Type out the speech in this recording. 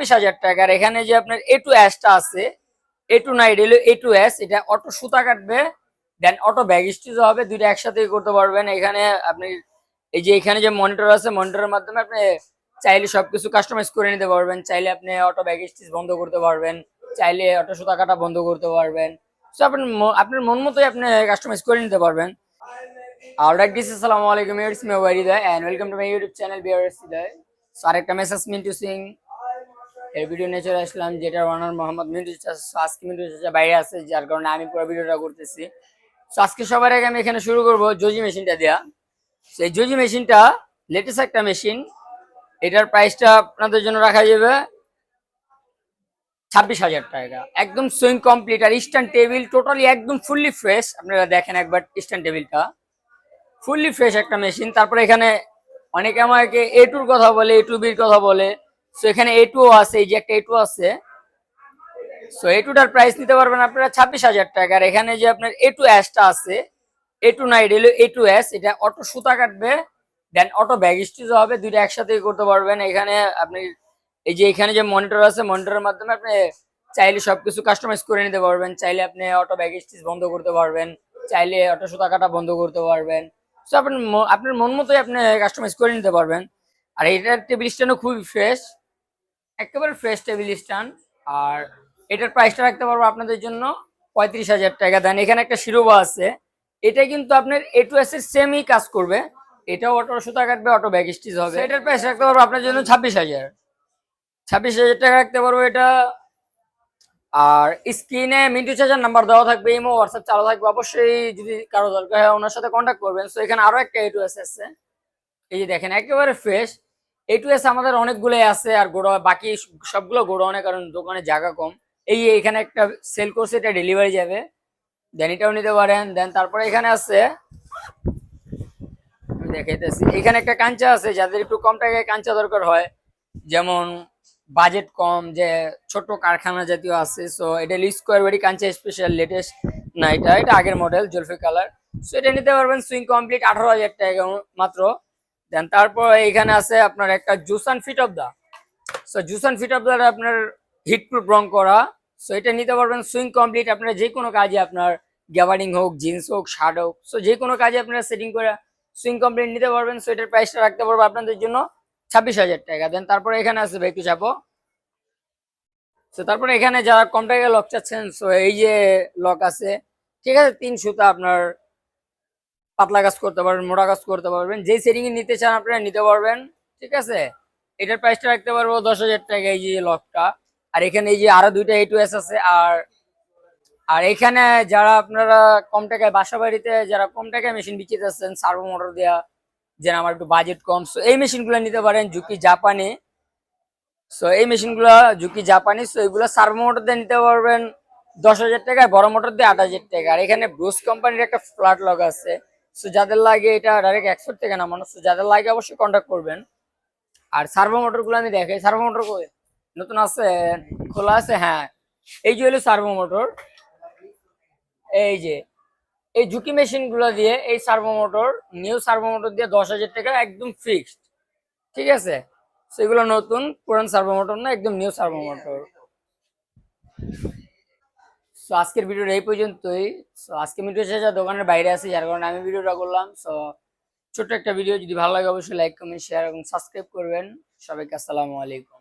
বিশ হাজার টাকার এখানে যে আপনার এ টু এসটা আছে এ টু নাইট এলো এ টু এস এটা অটো সুতা কাটবে দেন অটো ব্যাগ স্টিচ হবে, দুইটা একসাথে করতে পারবেন। এখানে আপনি এই যে এখানে যে মনিটর আছে মনিটরের মাধ্যমে আপনি চাইলে সবকিছু কাস্টমাইজ করে নিতে পারবেন। চাইলে আপনি অটো ব্যাগ স্টিচ বন্ধ করতে পারবেন, চাইলে অটো সুতা কাটা বন্ধ করতে পারবেন। তো আপনার আপনার মন মতোই আপনি কাস্টমাইজ করে নিতে পারবেন। অলরাইট দিস আসসালামু আলাইকুম it's me worry the and welcome to my YouTube channel BRS দয় সো আরেকটা মেসেজ মিন্টু সিং এর ভিডিও নিয়ে চলে আসলাম যেটার ওনার মোহাম্মদ মিন্টু আজকে মিন্টু বাইরে আছে, যার কারণে আমি পুরো ভিডিওটা করতেছি। তো আজকে সবার আগে আমি এখানে শুরু করব জজি মেশিনটা দেয়া। সেই জজি মেশিনটা লেটেস্ট একটা মেশিন এটার প্রাইসটা আপনাদের জন্য রাখা যাবে ছাব্বিশ হাজার টাকা। একদম সুইং কমপ্লিট আর ইস্টার্ন টেবিল টোটালি একদম ফুললি ফ্রেশ আপনারা দেখেন একবার ইস্টার্ন টেবিলটা ফুললি ফ্রেশ একটা মেশিন তারপরে এখানে অনেকে আমাকে এ টুর কথা বলে এ টু বির কথা বলে। সো এখানে এ টু আছে, এই যে একটা এ টু আছে। সো এ টুটার প্রাইস নিতে পারবেন আপনারা ছাব্বিশ হাজার টাকা। আর এখানে যে আপনার এ টু এসটা আছে এ টু নাইট এলো এ টু এস এটা অটো সুতা কাটবে দেন অটো ব্যাগ স্টিচ হবে, দুইটা একসাথে করতে পারবেন। এখানে আপনি, এই যে এখানে যে মনিটর আছে মনিটরের মাধ্যমে আপনি চাইলে সবকিছু কাস্টমাইজ করে নিতে পারবেন। চাইলে আপনি অটো ব্যাগ স্টিচ বন্ধ করতে পারবেন, চাইলে অটো সুতা কাটা বন্ধ করতে পারবেন। সো আপনার আপনার মন মতোই আপনি কাস্টমাইজ করে নিতে পারবেন। আর এটার টেবিল স্ট্যান্ডও খুবই ফ্রেশ একেবারে ফ্রেশ টেবিল স্ট্যান্ড আর এটার প্রাইসটা রাখতে পারব আপনাদের জন্য পঁয়ত্রিশ হাজার টাকা। দেন এখানে একটা শিরোবা আছে এটা কিন্তু আপনার এ টু এস এর সেমই কাজ করবে। এটাও অটো সুতা কাটবে অটো ব্যাগ স্টিচ হবে। এটার প্রাইস রাখতে পারব আপনার জন্য ছাব্বিশ হাজার। ছাব্বিশ হাজার টাকা রাখতে পারব এটা। আর স্ক্রিনে মিন্টু চার্জার নাম্বার দেওয়া থাকবে ইমো হোয়াটসঅ্যাপ চালু থাকবে। অবশ্যই যদি কারও দরকার হয় ওনার সাথে কন্ট্যাক্ট করবেন। তো এখানে আরও একটা এ টু এস আছে। এই যে দেখেন একেবারে ফ্রেশ এ টু এস আমাদের অনেকগুলোই আছে আর গোড়া বাকি সবগুলো গোডাউনে, কারণ দোকানে জায়গা কম। এই এখানে একটা সেল করছে, এটা ডেলিভারি যাবে। দেন এটাও নিতে পারেন। দেন তারপরে এখানে আছে দেখাইতেছি। এখানে একটা কাঞ্চা আছে, যাদের একটু কম টাকায় কাঞ্চা দরকার হয়। যেমন বাজেট কম, যে ছোট কারখানা জাতীয় আছে। সো এটা লিস স্কোয়ার বাড়ি কাঞ্চা স্পেশাল লেটেস্ট না এটা এটা আগের মডেল জলফি কালার সো এটা নিতে পারবেন সুইং কমপ্লিট আঠারো হাজার টাকা মাত্র। দেন তারপর এখানে আছে আপনার একটা জুসান ফিট অফ দা সো জুসান ফিট অফ দা আপনার হিট প্রুফ রং করা। সো এটা নিতে পারবেন সুইং কমপ্লিট আপনার যে কোনো কাজে আপনার গ্যাবারিং হোক জিন্স হোক শার্ট হোক। সো যে কোনো কাজে আপনারা সেটিং করে সুইং কমপ্লিট নিতে পারবেন। সো এটার প্রাইসটা রাখতে পারব আপনাদের জন্য ছাব্বিশ হাজার টাকা। দেন তারপরে এখানে ভাই, একটু চাপো। তো তারপরে এখানে যারা কম লক চাচ্ছেন সো এই যে লক আছে, ঠিক আছে, তিন সুতা আপনার পাতলা কাজ করতে পারবেন, মোটা কাজ করতে পারবেন। যেই সেটিং নিতে চান আপনারা নিতে পারবেন, ঠিক আছে? এটার প্রাইসটা রাখতে পারব দশ হাজার টাকা এই যে লকটা আর এখানে এই যে আরও দুইটা এ টু এস আছে, আর আর এখানে যারা আপনারা কম টাকায় বাসা বাড়িতে যারা কম টাকায় মেশিন বিক্রি যাচ্ছেন সার্ভো মোটর দেওয়া যেন আমার একটু বাজেট কম। সো এই মেশিনগুলো নিতে পারেন ঝুঁকি জাপানি সো এই মেশিনগুলো ঝুঁকি জাপানি সো এগুলো সার্ভো মোটর দিয়ে নিতে পারবেন দশ হাজার টাকায়, বড় মোটর দিয়ে আট হাজার টাকা আর এখানে ব্রুস কোম্পানির একটা ফ্ল্যাট লগ আছে। সো যাদের লাগে এটা ডাইরেক্ট এক্সপোর্ট থেকে নামানো। সো যাদের লাগে অবশ্যই কন্ট্যাক্ট করবেন। আর সার্ভো মোটরগুলো আমি দেখাই। সার্ভো মোটর নতুন আছে? খোলা আছে? হ্যাঁ। এই যে হলো সার্ভো মোটর এই যে। এই ঝুঁকি মেশিনগুলো দিয়ে এই servo motor new servo motor দিয়ে দশ হাজার টাকা একদম ফিক্সড ঠিক আছে? সেগুলো নতুন, পুরান সার্ভো মোটর না, একদম নিউ সার্ভো মোটর সো আজকের ভিডিওটা এই পর্যন্তই। সো আজকে ভিডিও শেষে দোকানের বাইরে আছে, যার কারণে আমি ভিডিওটা করলাম। সো ছোট্ট একটা ভিডিও, যদি ভালো লাগে অবশ্যই লাইক কমেন্ট শেয়ার এবং সাবস্ক্রাইব করবেন। সবাইকে আসসালামু আলাইকুম।